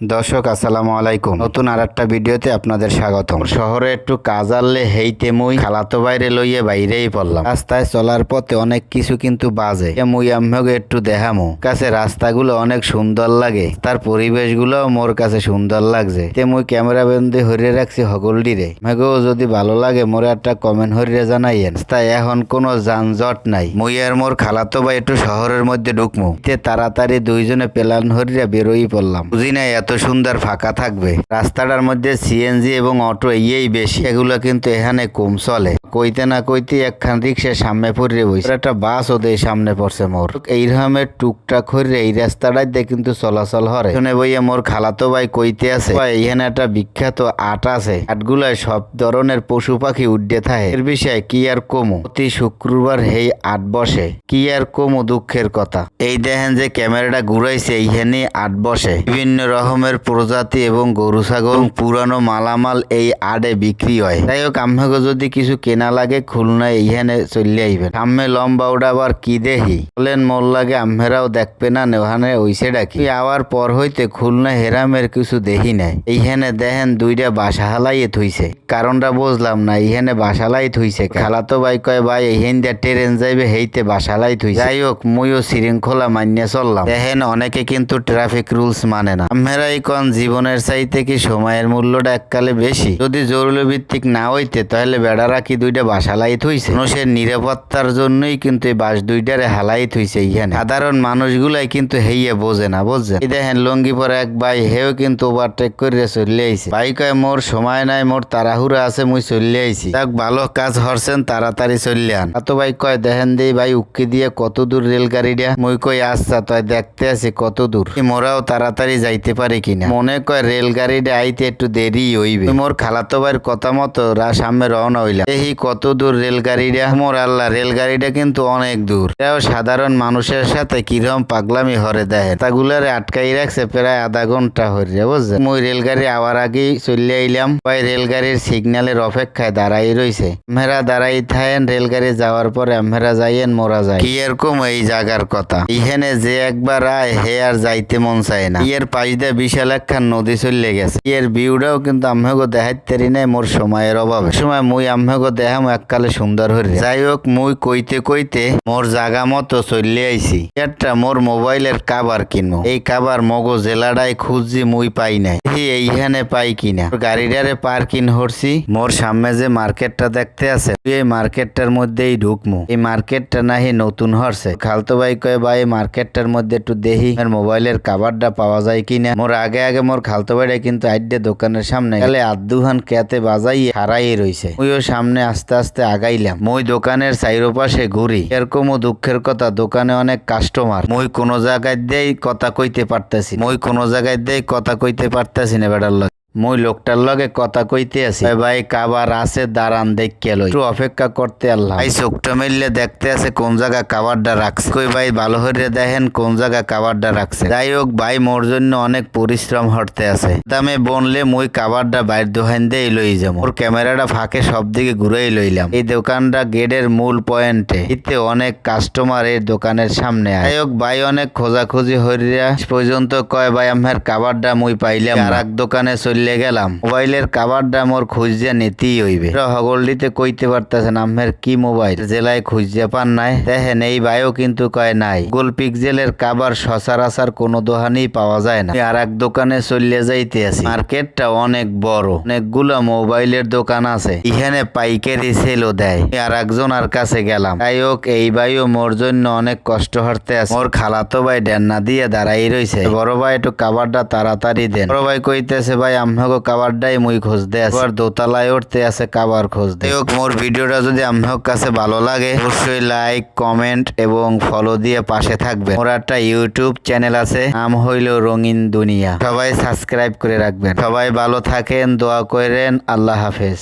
দর্শক, আসসালামু আলাইকুম। নতুন আর একটা ভিডিওতে আপনাদের স্বাগতম। শহরে একটু কাজ আনলে হেইতে মুই খালাতো বাইরে লইয়ে বাইরেই পড়লাম। রাস্তায় চলার পথে অনেক কিছু কিন্তু বাজে। মুই আম্মকে একটু দেখামো। কাছে রাস্তাগুলো অনেক সুন্দর লাগে। তার পরিবেশগুলো মোর কাছে সুন্দর লাগছে। তে মুই ক্যামেরা বন্দি হরিয়ে রাখছি হগলডিরে মেগেও যদি ভালো লাগে মোরে একটা কমেন্ট হরিয়ে জানাইয়েন। তাই এখন কোনো যানজট নাই। মুই আর মোর খালাতো ভাই একটু শহরের মধ্যে ঢুকমু। তে তাড়াতাড়ি দুইজনে প্ল্যান হরিয়া বেরোই পড়লাম। বুঝি নাই এত সুন্দর ফাঁকা থাকবে। রাস্তাটার মধ্যে সিএনজি এবং অটো ইয়েই বেশি, এগুলো কিন্তু এখানে কম চলে। কইতে না কইতে একখান রিক্সা সামনে পড়ে বইছে। একটা বাস ওদের সামনে পড়ছে মোর। এই এইরকমের টুকটাক হরে এই রাস্তাটাতে কিন্তু চলাচল হরে। শুনে বইয়া মোর খালাতো ভাই কইতে আছে এখানে একটা বিখ্যাত আট আছে। আটগুলায় সব ধরনের পশু পাখি উড্ডে থাকে। এর বিষয়ে কি আর কমু? প্রতি শুক্রবার হেই আট বসে। কি আর কমু দুঃখের কথা? এই দেখেন যে ক্যামেরাটা ঘুরাইছে এইখানে আট বসে। বিভিন্ন রকমের প্রজাতি এবং গরু, ছাগল পুরানো মালামাল এই আডে বিক্রি হয়। তাই হোক আমাকে যদি কিছু কেনা লাগে, খুলনায় এইখানে চলে আইবেন। সামনে লম্বা ওটা আবার কি দেহি বলেন মোর লাগে আম্মেরাও দেখবে না, ওখানে ওইসে ডাকি আওয়ার পর হইতে খুলনা হেরামের কিছু দেহি নাই। এইখানে দেখেন দুইটা বাসা হালাইয়ে থুইছে কারণটা বুঝলাম না, এইখানে বাসালাই থইছে খালাতো ভাই কয়, ভাই, এইখান দিয়ে ট্রেন যাইবে, হেইতে বাসালাই থুইছে যাই হোক মুইও শৃঙ্খলা মান্য চললাম। দেখেন, অনেকে কিন্তু ট্রাফিক রুলস মানে না। কন জীবনের চাইতে কি সময়ের মূল্যটা এককালে বেশি? যদি জরুরি ভিত্তিক না হইতে, তাহলে বেড়ারা কি দুইটা বাস হালাই থইছে মানুষের নিরাপত্তার জন্যই কিন্তু এই বাস দুইটারে হালাই থইছে এইখানে। সাধারণ মানুষগুলাই কিন্তু হেইয়ে বোঝে না বুঝছে দেখেন লঙ্গি পরে এক ভাই, হেও কিন্তু ওভারটেক করে চলে আইছে। ভাই কয়, মোর সময় নাই, মোর তাড়াহুড়া আছে, মুই চলে আইছি। যাক, ভালো কাজ হরছেন, তাড়াতাড়ি চললে আন। তো ভাই কয়, দেখেন দেই ভাই, উক্কি দিয়ে কত দূর রেলগাড়িটা? মুই কই আচ্ছা তাই দেখতে আছি কত দূর মোরাও তাড়াতাড়ি যাইতে পারি কিনা? মনে কয় রেলগাড়িটা আইতে একটু দেরি হইবে। মোর খালাতো ভাইয়ের কথা মতো রা সামনে রওনা হইলাম এই কত দূর রেলগাড়িটা মোর আল্লাহ রেলগাড়িটা কিন্তু অনেক দূর। এটাও সাধারণ মানুষের সাথে কিরম পাগলামি হরে দেয় তাগুলারে আটকাই রাখছে প্রায় আধা ঘণ্টা হরে বুঝছে? মুই রেলগাড়ি আওয়ার আগেই চলে আইলাম। ভাই রেলগাড়ির সিগন্যালের অপেক্ষায় দাঁড়াই রইছে। মেরা দাঁড়াই থাকেন রেলগাড়ি যাওয়ার পরে আমরা যাইয়েন মোরা যায় কি এরকম এই জায়গার কথা? ইহেনে যে একবার আয় হে আর যাইতে মন চায় না। ইয়ের পাশ দিয়ে বিশাল একখান নদী চলে গেছে। ইয়ের ভিউটাও কিন্তু আম্মাকে দেখাইতে নাই মোর সময়ের অভাবে। সময় মুই আম্মাকে দেখাম এককালে সুন্দর হরে যাই হোক মুই কইতে কইতে মোর জাগা মতো চলে আইছি। একটা মোর মোবাইলের কাবার কিনবো। এই কাবার মগো জেলাটাই খুঁজছি মুই পাই নাই। এই এইখানে পাই কিনা। গাড়িটারে পার্কিং হরছি মোর সামনে যে মার্কেটটা দেখতে আছে এই মার্কেটটার মধ্যেই ঢুকমু। এই মার্কেটটা নাহি নতুন হরছে। খালতো ভাই কয়, ভাই মার্কেটটার মধ্যে একটু দেখি আর মোবাইলের কাভারটা পাওয়া যায় কিনা? মোর আগে আগে মোর খালতো বাড়ি কিন্তু আইডে দোকানের সামনে গেলে আদুহান কেতে বাজাই হারাইয়ে রইছে। ওইও সামনে আস্তে আস্তে আগাইলাম। মই দোকানের সাইর পাশে ঘুরি। এরকমও দুঃখের কথা, দোকানে অনেক কাস্টমার মই কোনো জায়গায় দিয়েই কথা কইতে পারতেছি মই কোনো জায়গায় দিয়েই কথা কইতে পারতেছি না বেড়ার মই লোকটার লগে কথা কইতে আছি। ভাই, কাবার আছে, দাঁড়ান দেখকে লই। একটু অপেক্ষা করতে আল্লাহ। ভাই, চোখটা মিললে দেখতে আছে কোন জায়গা কাবারটা রাখছে। কই ভাই, ভালো করে দেখেন কোন জায়গা কাবারটা রাখছে। যাই হোক ভাই, মোর জন্য অনেক পরিশ্রম হরতে আছে। দামে বনলে মই কাবারটা বাইর দোকান দিয়ে লই যাব। ওর ক্যামেরাটা ফাঁকে সব দিকে ঘুরেই লইলাম। এই দোকানটা গেটের মূল পয়েন্টে। এতে অনেক কাস্টমার এই দোকানের সামনে যাই হোক ভাই, অনেক খোঁজাখুঁজি শেষ পর্যন্ত কয় ভাই আমার কাবারটা মুই পাইলাম আর এক দোকানে চলে গেলাম। মোবাইলের কাবারটা মোর খুঁজে নিতেই হইবে। হগলডিতে কইতে পারতেছেন আমের কি মোবাইল? জেলায় খুঁজে পান নাই? দেখেন, এই ভাইও কিন্তু কয় নাই। গোল পিকজেলের কাবার সচরাচর কোনো দোকানেই পাওয়া যায় না। আর এক দোকানে চলে যাইতে আছি। মার্কেটটা অনেক বড়। অনেকগুলো মোবাইলের দোকান আছে। এখানে পাইকারি সেলও দেয়। আর একজন আর কাছে গেলাম। যাই হোক, এই ভাইও মোর জন্য অনেক কষ্ট হরতে আছে। মোর খালাতো ভাই ডেন্না দিয়ে দাঁড়াই রইছে। বড় ভাই, একটু কাবারটা তাড়াতাড়ি দেন। বড় ভাই কইতেছে, ভাই আমহাগো কাবারটাই মুই খোঁজ দে আবার দোতলায় উঠতে আছে কাবার খোঁজ দে মোর ভিডিওটা যদি আমাকে কাছে ভালো লাগে অবশ্যই লাইক কমেন্ট এবং ফলো দিয়ে পাশে থাকবেন। মোর একটা ইউটিউব চ্যানেল আছে নাম হইল রঙিন দুনিয়া। সবাই সাবস্ক্রাইব করে রাখবেন। সবাই ভালো থাকেন দোয়া করেন আল্লাহ হাফেজ।